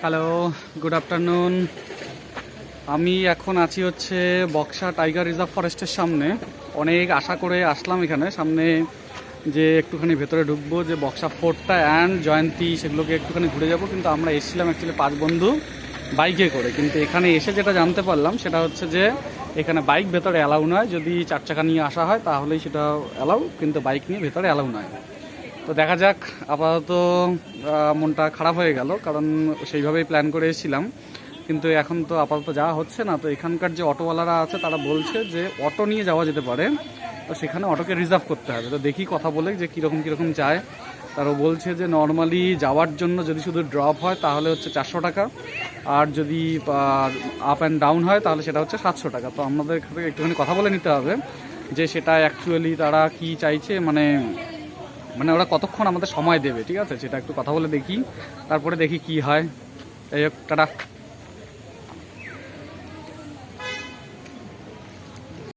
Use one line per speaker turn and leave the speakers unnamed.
Hello good afternoon আমি এখন আছি হচ্ছে বক্সা টাইগার রিজার্ভ ফরেস্টের সামনে। অনেক আশা করে আসলাম এখানে। সামনে যে একটুখানি ভেতরে ঢুকবো, যে বক্সা ফোর্টটা অ্যান্ড জয়ন্তী, সেগুলোকে একটুখানি ঘুরে যাব। কিন্তু আমরা এসেছিলাম অ্যাকচুয়ালি পাঁচ বন্ধু বাইকে করে। কিন্তু এখানে এসে যেটা জানতে পারলাম, সেটা হচ্ছে যে এখানে বাইক ভেতরে অ্যালাউ নয়। যদি চার চাকা নিয়ে আসা হয়, তাহলেই সেটা অ্যালাউ। কিন্তু বাইক নিয়ে ভেতরে অ্যালাউ নয়। তো দেখা যাক, আপাতত মনটা খারাপ হয়ে গেল, কারণ সেইভাবেই প্ল্যান করে এসেছিলাম। কিন্তু এখন তো আপাতত যাওয়া হচ্ছে না, তো এখানকার যে অটোওয়ালারা আছে, তারা বলছে যে অটো নিয়ে যাওয়া যেতে পারে, তো সেখানে অটোকে রিজার্ভ করতে হবে। তো দেখি কথা বলে যে কীরকম কীরকম যায়। তারও বলছে যে নর্মালি যাওয়ার জন্য যদি শুধু ড্রপ হয়, তাহলে হচ্ছে চারশো টাকা। আর যদি আপ অ্যান্ড ডাউন হয়, তাহলে সেটা হচ্ছে সাতশো টাকা। তো আমাদের একটুখানি কথা বলে নিতে হবে যে সেটা অ্যাকচুয়ালি তারা কি চাইছে মানে মানে ওরা কতক্ষণ আমাদের সময় দেবে, ঠিক আছে? সেটা একটু কথা বলে দেখি, তারপরে দেখি কি হয়। এই হোক, টাটা।